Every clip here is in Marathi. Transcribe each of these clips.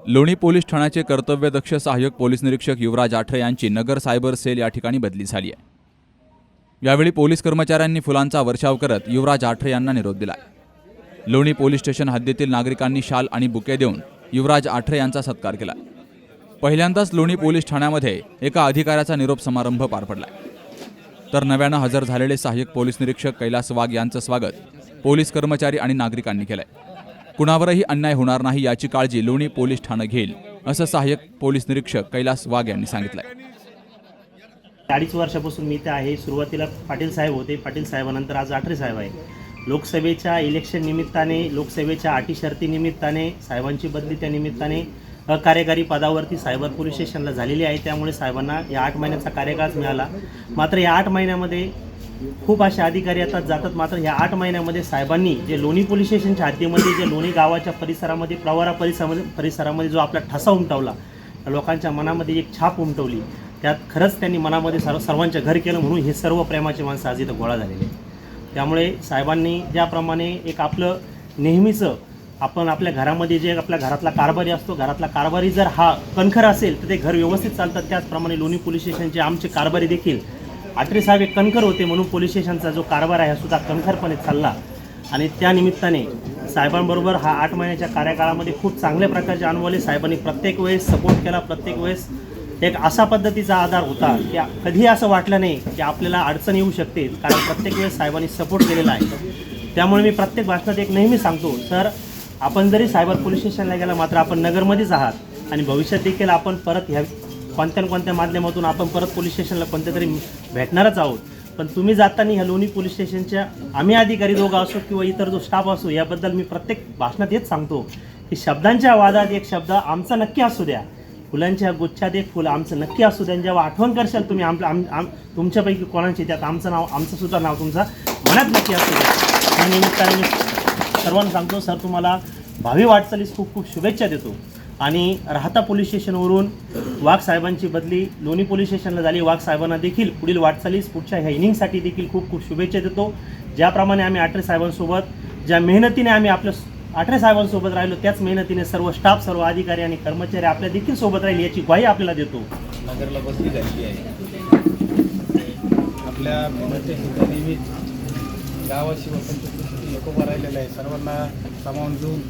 लोणी पोलीस ठाण्याचे कर्तव्यदक्ष सहाय्यक पोलीस निरीक्षक युवराज आठरे यांची नगर सायबर सेल या ठिकाणी बदली झाली आहे. यावेळी पोलीस कर्मचाऱ्यांनी फुलांचा वर्षाव करत युवराज आठरे यांना निरोप दिला लोणी पोलीस स्टेशन हद्दीतील नागरिकांनी शाल आणि बुके देऊन युवराज आठरे यांचा सत्कार केला पहिल्यांदाच लोणी पोलीस ठाण्यामध्ये एका अधिकाऱ्याचा निरोप समारंभ पार पडला तर नव्यानं हजर झालेले सहाय्यक पोलीस निरीक्षक कैलास वाघ यांचं स्वागत पोलीस कर्मचारी आणि नागरिकांनी केलं आहे कुणावरही अन्याय होणार नाही याची काळजी लोणी पोलीस ठाणं घेईल असं सहाय्यक पोलीस निरीक्षक कैलास वाघ यांनी सांगितलं अडीच वर्षापासून मी इथे आहे. सुरुवातीला पाटील साहेब होते. पाटील साहेबानंतर आज आठरे साहेब आहे. लोकसभेच्या इलेक्शन निमित्ताने लोकसभेच्या अटी शर्ती निमित्ताने साहेबांची बदली त्या निमित्ताने कार्यकारी पदावरती सायबर पोलीस स्टेशनला झालेली आहे. त्यामुळे साहेबांना या आठ महिन्याचा कार्यकाळ मिळाला. मात्र या आठ महिन्यामध्ये खूप असे अधिकारी येतात जातात. मात्र ह्या आठ महिन्यामध्ये साहेबांनी जे लोणी पोलीस स्टेशनच्या हद्दीमध्ये जे लोणी गावाच्या परिसरामध्ये प्रवारा परिसरामध्ये परिसरामध्ये जो आपला ठसा उमटवला लोकांच्या मनामध्ये एक छाप उमटवली. त्यात खरंच त्यांनी मनामध्ये सर्व सर्वांच्या घर केलं म्हणून हे सर्व प्रेमाचे माणसं आज इथं गोळा झालेले त्यामुळे साहेबांनी ज्याप्रमाणे एक आपलं नेहमीचं आपण आपल्या घरामध्ये जे आपल्या घरातला कारभारी असतो घरातला कारभारी जर हा कणखर असेल तर ते घर व्यवस्थित चालतात. त्याचप्रमाणे लोणी पोलीस स्टेशनचे आमचे कारभारी देखील आत्रे साहेब एक कणखर होते म्हणून पोलीस स्टेशनचा जो कारभार आहे हा सुद्धा कणखरपणे चालला. आणि त्यानिमित्ताने साहेबांबरोबर हा आठ महिन्याच्या कार्यकाळामध्ये खूप चांगल्या प्रकारचे अनुभव आले साहेबांनी प्रत्येक वेळेस सपोर्ट केला. प्रत्येक वेळेस एक असा पद्धतीचा आधार होता की कधीही असं वाटलं नाही की आपल्याला अडचण येऊ शकते. कारण प्रत्येक वेळेस साहेबांनी सपोर्ट केलेला आहे. त्यामुळे मी प्रत्येक भाषणात एक नेहमी सांगतो सर आपण जरी सायबर पोलीस स्टेशनला गेला मात्र आपण नगरमध्येच आहात आणि भविष्यात देखील आपण परत ह्या कोणत्या न कोणत्या माध्यमातून आपण परत पोलीस स्टेशनला कोणत्या तरी भेटणारच आहोत. पण तुम्ही जाताना ह्या लोणी पोलीस स्टेशनच्या आम्ही अधिकारी दोघं असो किंवा इतर जो स्टाफ असो याबद्दल मी प्रत्येक भाषणात हेच सांगतो की शब्दांच्या वादात एक शब्द आमचा नक्की असू द्या. फुलांच्या गुच्छात एक फुलं आमचं नक्की असू द्या. आणि जेव्हा आठवण करशाल तुम्ही आमच्या आम आम तुमच्यापैकी कोणाची त्यात आमचं नाव आमचं सुद्धा नाव तुमचा मनात नक्की असू द्या. या निमित्ताने मी सर्वांना सांगतो सर तुम्हाला भावी वाटचालीस खूप खूप शुभेच्छा देतो. आणि राहता पोलीस स्टेशनवरून वाघ साहेबांची बदली लोणी पोलीस स्टेशनला झाली. वाघ साहेबांना देखील पुढील वाटचालीस पुढच्या ह्या इनिंगसाठी देखील खूप खूप शुभेच्छा देतो. ज्याप्रमाणे आम्ही आठरे साहेबांसोबत ज्या मेहनतीने आम्ही आपल्या आठरे साहेबांसोबत राहिलो त्याच मेहनतीने सर्व स्टाफ सर्व अधिकारी आणि कर्मचारी आपल्या देखील सोबत राहील याची ग्वाही आपल्याला देतो. नगरला बसली झाली आहे. आपल्या पुण्याच्या ठिकाणी गावाशी व पंचायतीशी आहे. सर्वांना सामावून घेऊन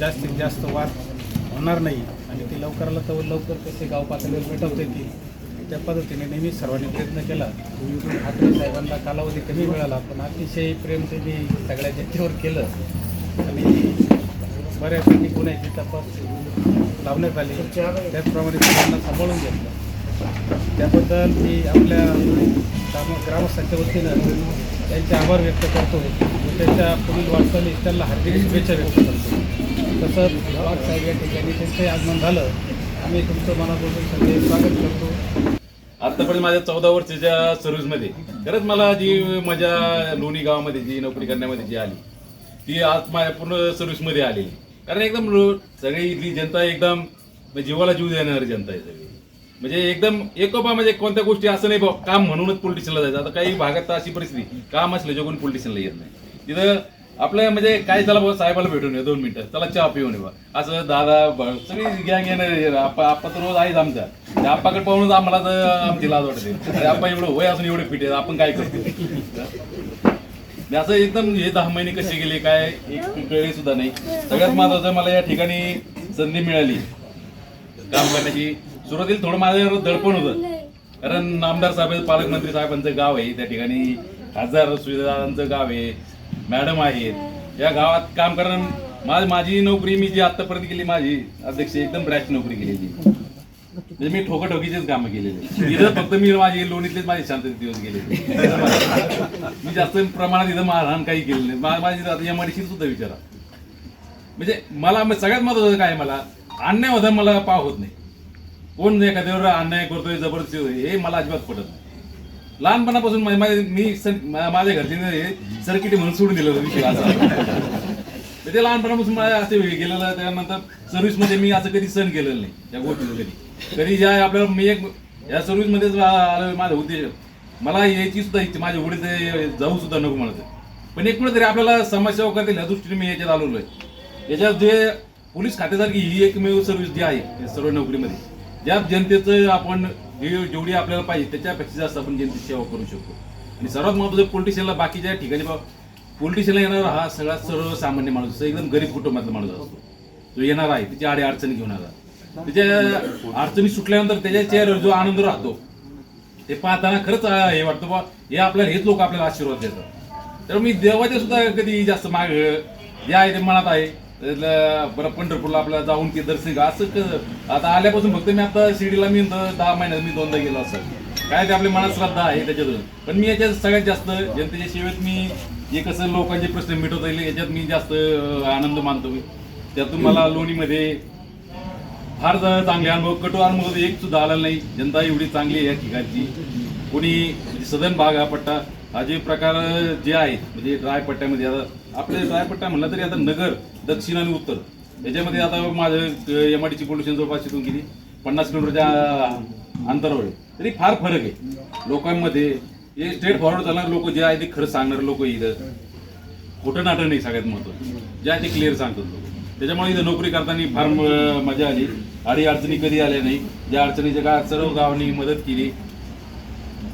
जास्तीत जास्त वाद होणार नाही आणि ते लवकराला तर लवकर कसे गाव पातळीवर मिटवता येतील. त्या पद्धतीने नेहमी सर्वांनी प्रयत्न केला. ठाकरे साहेबांना कालावधी कमी मिळाला पण अतिशय प्रेम त्यांनी सगळ्या जनतेवर केलं आणि बऱ्यापैकी गुन्ह्याची तपास लावण्यात आली त्याचप्रमाणे सर्वांना सांभाळून घेतलं. त्याबद्दल मी आपल्या ग्राम ग्रामस्थांच्या वतीनं त्यांचे आभार व्यक्त करतो. व त्यांच्या पुढील वाटचालीस त्यांना हार्दिक शुभेच्छा व्यक्त करतो. तसंच वाघ साहेब या ठिकाणी त्यांचंही आगमन झालं. आम्ही तुमचं मनापासून सगळे स्वागत करतो. आतापर्यंत माझ्या चौदा वर्षाच्या सर्व्हिसमध्ये खरंच मला जी माझ्या लोणी गावामध्ये जी नोकरी करण्यामध्ये जी आली ती आज माझ्या पूर्ण सर्व्हिसमध्ये आलेली. कारण एकदम सगळी इथली जनता एकदम म्हणजे जीवाला जीव देणारी जनता आहे सगळी. म्हणजे एकदम एकोपा म्हणजे कोणत्या गोष्टी असं नाही बुवा, काम म्हणूनच पोलिटिशनला जायचं. आता काही भागात तर अशी परिस्थिती काम असलं जे पोलिटिशनला येत नाही. तिथं आपलं म्हणजे काय चला बाबा साहेबाला भेटून ये दोन मिनिटं. चला चहा पिऊन ये बा असं दादा ब- सगळी गॅंग येणार आप्पा आप्पा तर रोज आहेच आमच्या. त्या आप्पाकडे पाहूनच आम्हाला तर आमची लाज वाटते. अरे आप्पा एवढं वय असून एवढे फिट आहे आपण काय करतो? असं एकदम हे दहा महिने कसे गेले काय एक कळले सुद्धा नाही. सगळ्यात महत्वाचं मला या ठिकाणी संधी मिळाली. काम करण्याची सुरुवातीला थोडं माझ्यावर दडपण होतं. कारण आमदार साहेब पालकमंत्री साहेबांचं गाव आहे त्या ठिकाणी. खासदार सुविधांचं गाव आहे. मॅडम आहेत या गावात काम करणं माझ माझी नोकरी मी जी आतापर्यंत केली माझी अध्यक्ष एकदम ब्रॅच नोकरी केलेली. म्हणजे मी ठोकाठोकीचेच कामं केलेले. इथं फक्त मी माझी लोणीतलेच माझे शांतते दिवस गेले मी जास्त प्रमाणात इथं मारहाण काही केलं नाही. माझी आता या मडीशी सुद्धा विचारा. म्हणजे मला सगळ्यात महत्वाचं काय मला? अन्याय होता मला पाव होत नाही. कोण एखाद्यावर अन्याय करतोय जबरदस्ती हे मला अजिबात पडत नाही. लहानपणापासून मा- माझे- मी सर- मा- माझ्या घरचे सर्किट म्हणून सोडून दिलं होतं विषय असा. तर ते लहानपणापासून मला असं गेलेलं त्यानंतर सर्व्हिसमध्ये मी असं कधी सण केलेलं नाही त्या गोष्टीचं कधी. कधी ज्या आपल्याला मी एक या सर्व्हिसमध्येच आलो माझा उद्देश. मला यायची सुद्धा इच्छा माझ्या वडील ते जाऊ सुद्धा नको म्हणत पण एक कुठेतरी आपल्याला समाजसेवा करतील ह्या दृष्टीने मी याच्यात आलेलो आहे. याच्यात जे पोलीस खात्यासारखी ही एकमेव सर्व्हिस जी आहे या सर्व नोकरीमध्ये ज्या जनतेचं आपण जेवढी आपल्याला पाहिजे त्याच्यापेक्षा जास्त आपण जनतेची सेवा करू शकतो. आणि सर्वात महत्त्वाचं पोलिटिशियनला बाकीच्या ठिकाणी पोलिटिशियनला येणारा हा सगळा सर्वसामान्य माणूस असतो एकदम गरीब कुटुंबातला माणूस असतो. जो येणार आहे त्याच्या आडी अडचणी घेऊन आला. त्याच्या अडचणी सुटल्यानंतर त्याच्या चेहऱ्यावर जो आनंद राहतो ते पाहताना खरंच हे वाटतं बा हे आपल्याला हेच लोक आपल्याला आशीर्वाद देतात. तर मी देवाचे सुद्धा कधी जास्त माग जे आहे ते मनात आहे. बरं पंढरपूरला आपल्याला जाऊन ते दर्शन घ्या. असं आता आल्यापासून फक्त मी आता शिर्डीला मी दहा महिन्यात मी दोनदा गेलो असं. काय ते आपल्या मनात श्रद्धा आहे त्याच्यातून. पण मी याच्यात सगळ्यात जास्त जनतेच्या सेवेत मी जे कसं लोकांचे प्रश्न मिटवता येईल याच्यात मी जास्त आनंद मानतो. त्यातून मला लोणीमध्ये फार चांगले अनुभव कटू अनुभव एक सुद्धा आला नाही. जनता एवढी चांगली आहे या ठिकाणची. कोणी म्हणजे सदन भाग हा पट्टा हा जे प्रकार जे आहेत म्हणजे ड्राय पट्ट्यामध्ये आता आपले ड्राय पट्टा म्हणला तरी आता नगर दक्षिण आणि उत्तर. याच्यामध्ये आता माझं एम आय ची पोल्युशन जवळपास तिथून गेली. पन्नास किलोमीटरच्या अंतरावर तरी फार फरक आहे. लोकांमध्ये हे स्ट्रेट फॉरवर्ड चालणारे लोक जे आहे ते खरं सांगणारे लोक इथं. खोटं नाटक नाही सगळ्यात महत्वाचं जे आहे ते क्लिअर सांगतात लोक. त्याच्यामुळे इथं नोकरी करताना फार मजा आली. अडी अडचणी कधी आल्या नाही. ज्या अडचणीच्या काळात सर्व गावांनी मदत केली.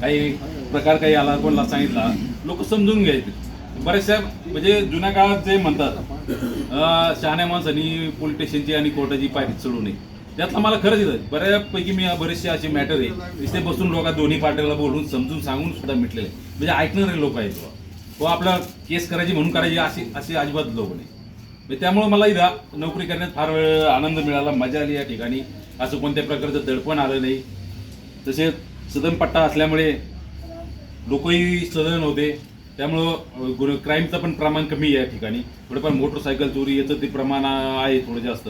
काही प्रकार काही आला कोणाला सांगितला लोक समजून घ्यायचे. बऱ्याचशा म्हणजे जुन्या काळात जे म्हणतात शहाण्या माणसांनी पोलीस स्टेशनची आणि कोर्टाची पायरी चढू नये. त्यातला मला खरंच येतं बऱ्यापैकी मी बरेचसे असे मॅटर आहे. तिथे बसून लोक दोन्ही पार्टीला बोलून समजून सांगून सुद्धा मिटलेले म्हणजे ऐकणारे लोक आहेत तो आपला केस करायची म्हणून करायची अशी असे अजिबात लोक नाही. म्हणजे त्यामुळे मला इथं नोकरी करण्यात फार वेळ आनंद मिळाला. मजा आली या ठिकाणी. असं कोणत्या प्रकारचं दडपण आलं नाही. तसेच सदन पट्टा असल्यामुळे लोकही सदन होते. त्यामुळं गुन्हे क्राईमचं पण प्रमाण कमी आहे या ठिकाणी. थोडंफार मोटरसायकल चोरी याचं ते प्रमाण आहे थोडं जास्त.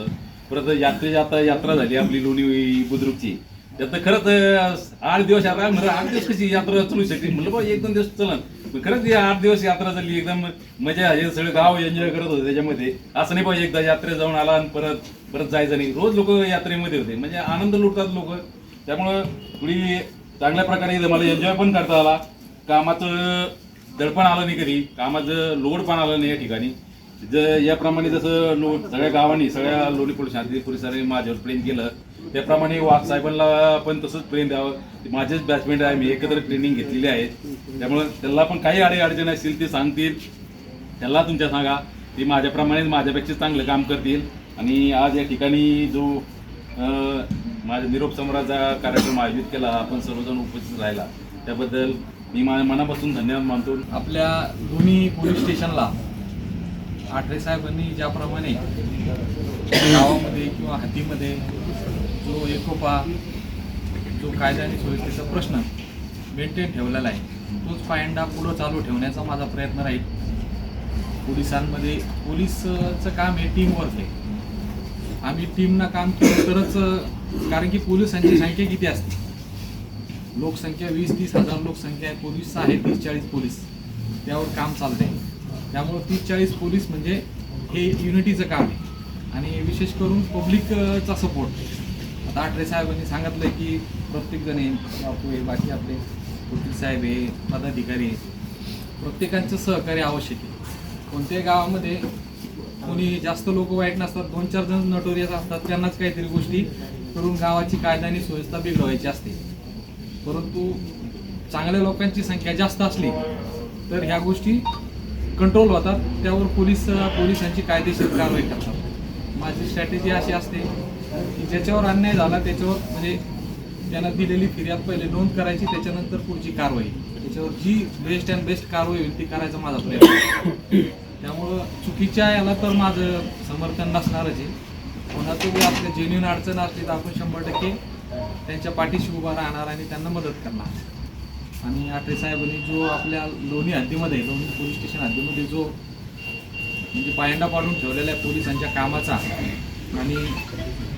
परत यात्रेची आता यात्रा झाली आपली लोणी बुद्रुकची. त्यात खरंच आठ दिवस यात्रा म्हणजे आठ दिवस कशी यात्रा चालू शकते म्हणलं बा एक दोन दिवस चलन. खरंच ही आठ दिवस यात्रा झाली एकदम मजा हे सगळं गाव एन्जॉय करत होते त्याच्यामध्ये. असं नाही पाहिजे एकदा यात्रेत जाऊन आला आणि परत परत जायचं नाही. रोज लोक यात्रेमध्ये होते. म्हणजे आनंद लुटतात लोक. त्यामुळं थोडी चांगल्या प्रकारे मला एन्जॉय पण करता आला. कामाचं दडपण आलं नाही कधी कामाचं लोड पण आलं नाही या ठिकाणी. याप्रमाणे जसं लो सगळ्या गावांनी सगळ्या लोणी पोलीस शांती पोलिसांनी माझ्यावर प्रेम केलं त्याप्रमाणे वाघ साहेबांना पण तसंच प्रेम द्यावं. माझेच बॅचमेंट आहे मी एकत्र ट्रेनिंग घेतलेली आहे. त्यामुळं त्यांना पण काही अडी अडचण असतील ते सांगतील. त्यांना तुमच्या सांगा. ते माझ्याप्रमाणेच माझ्यापेक्षा चांगलं काम करतील. आणि आज या ठिकाणी जो माझ्या निरोप समोराचा कार्यक्रम आयोजित केला आपण सर्वजण उपस्थित राहिला. त्याबद्दल मी माझ्या मनापासून धन्यवाद मानतो. आपल्या दोन्ही पोलीस स्टेशनला आठरे साहेबांनी ज्याप्रमाणे गावामध्ये किंवा हातीमध्ये जो एकोपा जो कायदा आणि सुव्यवस्थेचा प्रश्न मेंटेन ठेवलेला आहे तोच पायंडा पुढं चालू ठेवण्याचा माझा प्रयत्न राहील. पोलिसांमध्ये पोलीसचं काम हे टीमवर्क आहे. आम्ही टीमनं काम केलं तरच कारण की पोलिसांची संख्या किती असते? लोकसंख्या वीस तीस हजार लोकसंख्या आहे. पोलीस आहे तीस चाळीस पोलीस. त्यावर काम चालतंय. त्यामुळं तीस चाळीस पोलीस म्हणजे हे युनिटीचं काम आहे. आणि विशेष करून पब्लिकचा सपोर्ट. आता आठरे साहेबांनी सांगितलं आहे की प्रत्येकजण आहे. बापू आहे बाकी आपले वकील साहेब आहे पदाधिकारी आहे. प्रत्येकांचं सहकार्य आवश्यक आहे. कोणत्याही गावामध्ये कोणी जास्त लोक वाईट नसतात दोन चार जण नटोरियस असतात त्यांनाच काहीतरी गोष्टी करून गावाची कायदा आणि सुव्यवस्था बिघडवायची असते. परंतु चांगल्या लोकांची संख्या जास्त असली तर ह्या गोष्टी कंट्रोल होतात. त्यावर पोलीस पोलिसांची कायदेशीर कारवाई करतात. माझी स्ट्रॅटेजी अशी असते की ज्याच्यावर अन्याय झाला त्याच्यावर म्हणजे त्यांना दिलेली फिर्याद पहिले नोंद करायची त्याच्यानंतर पुढची कारवाई. त्याच्यावर जी बेस्ट अँड बेस्ट कारवाई होईल ती करायचा माझा प्रयत्न. त्यामुळं चुकीच्या याला तर माझं समर्थन नसणारच आहे. कोणाचं बी आपल्या जेन्युन अडचण असली तर आपण शंभर टक्के त्यांच्या पाठीशी उभा राहणार आणि त्यांना मदत करणार. आणि आठरे साहेबांनी जो आपल्या लोणी हद्दीमध्ये लोणी पोलीस स्टेशन हद्दीमध्ये जो म्हणजे पायंडा पाडून ठेवलेला आहे पोलिसांच्या कामाचा आणि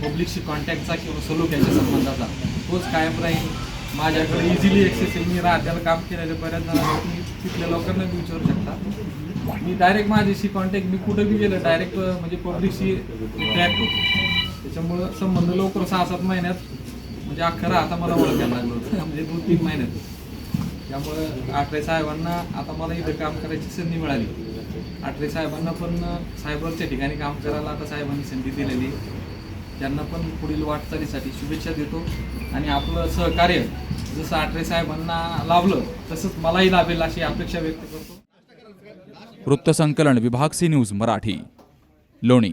पब्लिकशी कॉन्टॅक्टचा किंवा सलोख्याच्या संबंधाचा तोच कायम राहील. माझ्याकडे इझिली ॲक्सेस मी राहत्याला काम केलेलं बऱ्याच जणांना तुम्ही तिथल्या लोकांना मी विचारू शकता. मी डायरेक्ट माझ्याशी कॉन्टॅक्ट मी कुठं बी गेलं डायरेक्ट म्हणजे पब्लिकशी ट्रॅक होतो. त्याच्यामुळं संबंध लवकर सहा सात महिन्यात म्हणजे अख्खं आता मला ओळखायला लागलो म्हणजे दोन तीन महिन्यात त्यामुळं आठरे साहेबांना आता मला इथं काम करायची संधी मिळाली. आठरे साहेबांना पण सायबरच्या ठिकाणी काम करायला आता साहेबांनी संधी दिलेली. त्यांना पण पुढील वाटचालीसाठी शुभेच्छा देतो. आणि आपलं सहकार्य जसं आठरे साहेबांना लाभलं तसंच मलाही लाभेल अशी अपेक्षा व्यक्त करतो. वृत्तसंकलन विभाग सी न्यूज मराठी. लोणी.